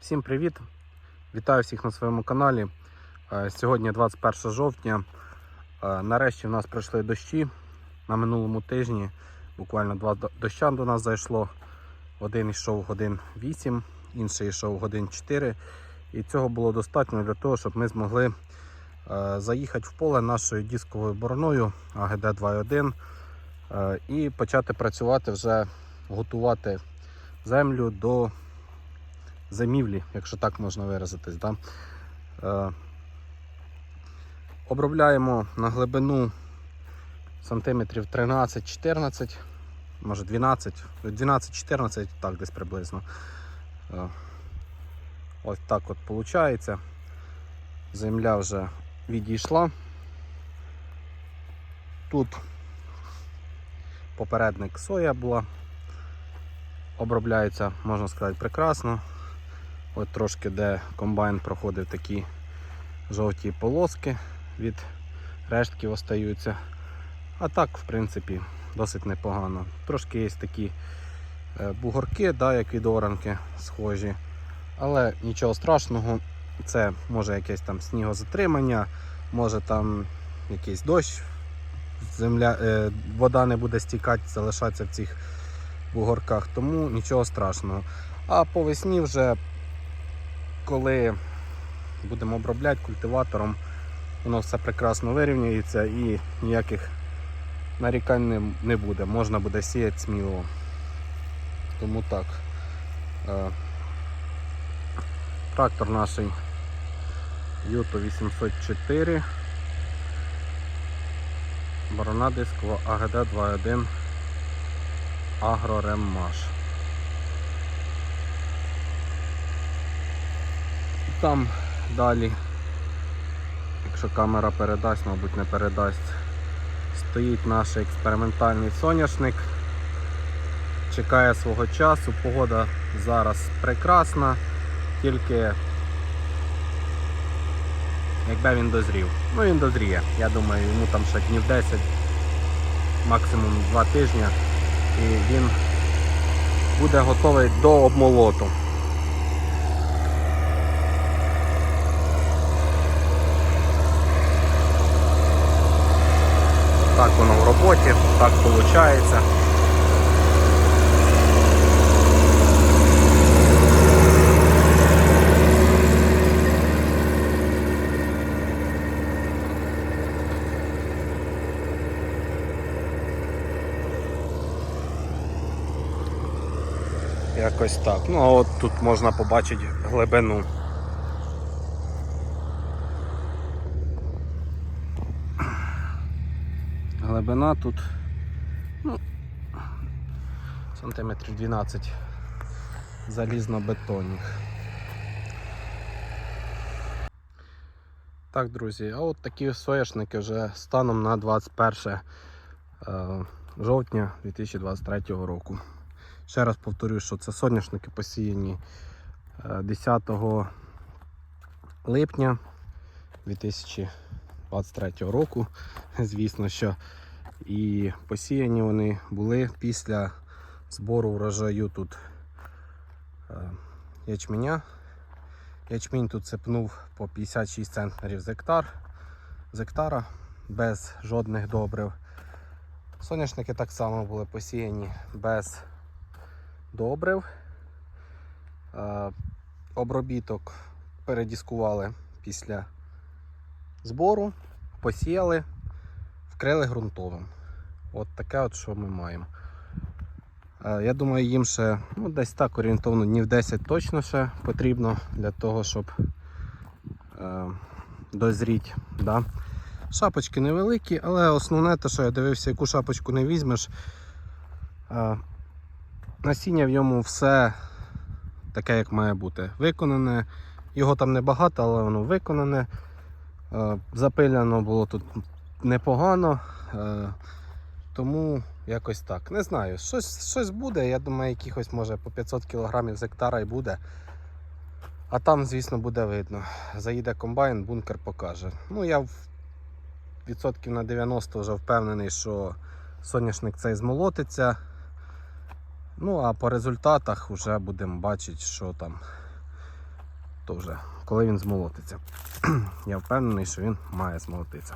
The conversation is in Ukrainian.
Всім привіт! Вітаю всіх на своєму каналі. Е, Сьогодні 21 жовтня. Е, Нарешті в нас пройшли дощі. На минулому тижні буквально два до- доща до нас зайшло. Один йшов годин 8, інший йшов годин 4. І цього було достатньо для того, щоб ми змогли е, заїхати в поле нашою дисковою бороною АГД 2.1 е, і почати працювати вже, готувати землю до замівлі, якщо так можна виразитись. Да? Е, обробляємо на глибину сантиметрів 13-14, може 12, 12-14, так десь приблизно. Е, ось так от виходить. Земля вже відійшла. Тут попередник соя була. Обробляється, можна сказати, прекрасно. От трошки, де комбайн проходив такі жовті полоски від рештків остаються. А так, в принципі, досить непогано. Трошки є такі е, бугорки, да, як від оранки схожі. Але нічого страшного, це може якесь там снігозатримання, може там якийсь дощ, земля, е, вода не буде стікати, залишатися в цих бугорках, тому нічого страшного. А по весні вже коли будемо обробляти культиватором, воно все прекрасно вирівнюється і ніяких нарікань не, буде. Можна буде сіяти сміло. Тому так. Е, Трактор наш Юто 804. Борона дискова АГД 2.1 Агрореммаш. Там далі, якщо камера передасть, мабуть не передасть, стоїть наш експериментальний соняшник. Чекає свого часу, погода зараз прекрасна, тільки якби він дозрів. Ну він дозріє. Я думаю, йому там ще днів 10, максимум 2 тижні, і він буде готовий до обмолоту. Так воно в роботі, так виходить. Якось так. Ну а от тут можна побачити глибину. Глибина тут ну, сантиметрів 12 залізно-бетонних. Так, друзі, а от такі соняшники вже станом на 21 е, жовтня 2023 року. Ще раз повторюю, що це соняшники посіяні е, 10 липня 2023 року. Звісно, що і посіяні вони були після збору врожаю тут е, ячменя. Ячмінь тут сипнув по 56 центнерів з гектар, з гектара без жодних добрив. Соняшники так само були посіяні без добрив. Е, Обробіток передіскували після збору, посіяли, вкрили ґрунтовим. От таке, от, що ми маємо. Е, Я думаю, їм ще ну, десь так орієнтовно днів 10 точно ще потрібно для того, щоб е, дозріти. Да? Шапочки невеликі, але основне те, що я дивився, яку шапочку не візьмеш. Е, насіння в ньому все таке, як має бути. Виконане. Його там небагато, але воно виконане. Е, Запиляно було тут непогано. Е, Тому якось так. Не знаю, щось, щось буде. Я думаю, якихось може по 500 кг з гектара і буде. А там, звісно, буде видно. Заїде комбайн, бункер покаже. Ну, я в- відсотків на 90 вже впевнений, що соняшник цей змолотиться. Ну, а по результатах вже будемо бачити, що там то вже коли він змолотиться. Я впевнений, що він має змолотитися.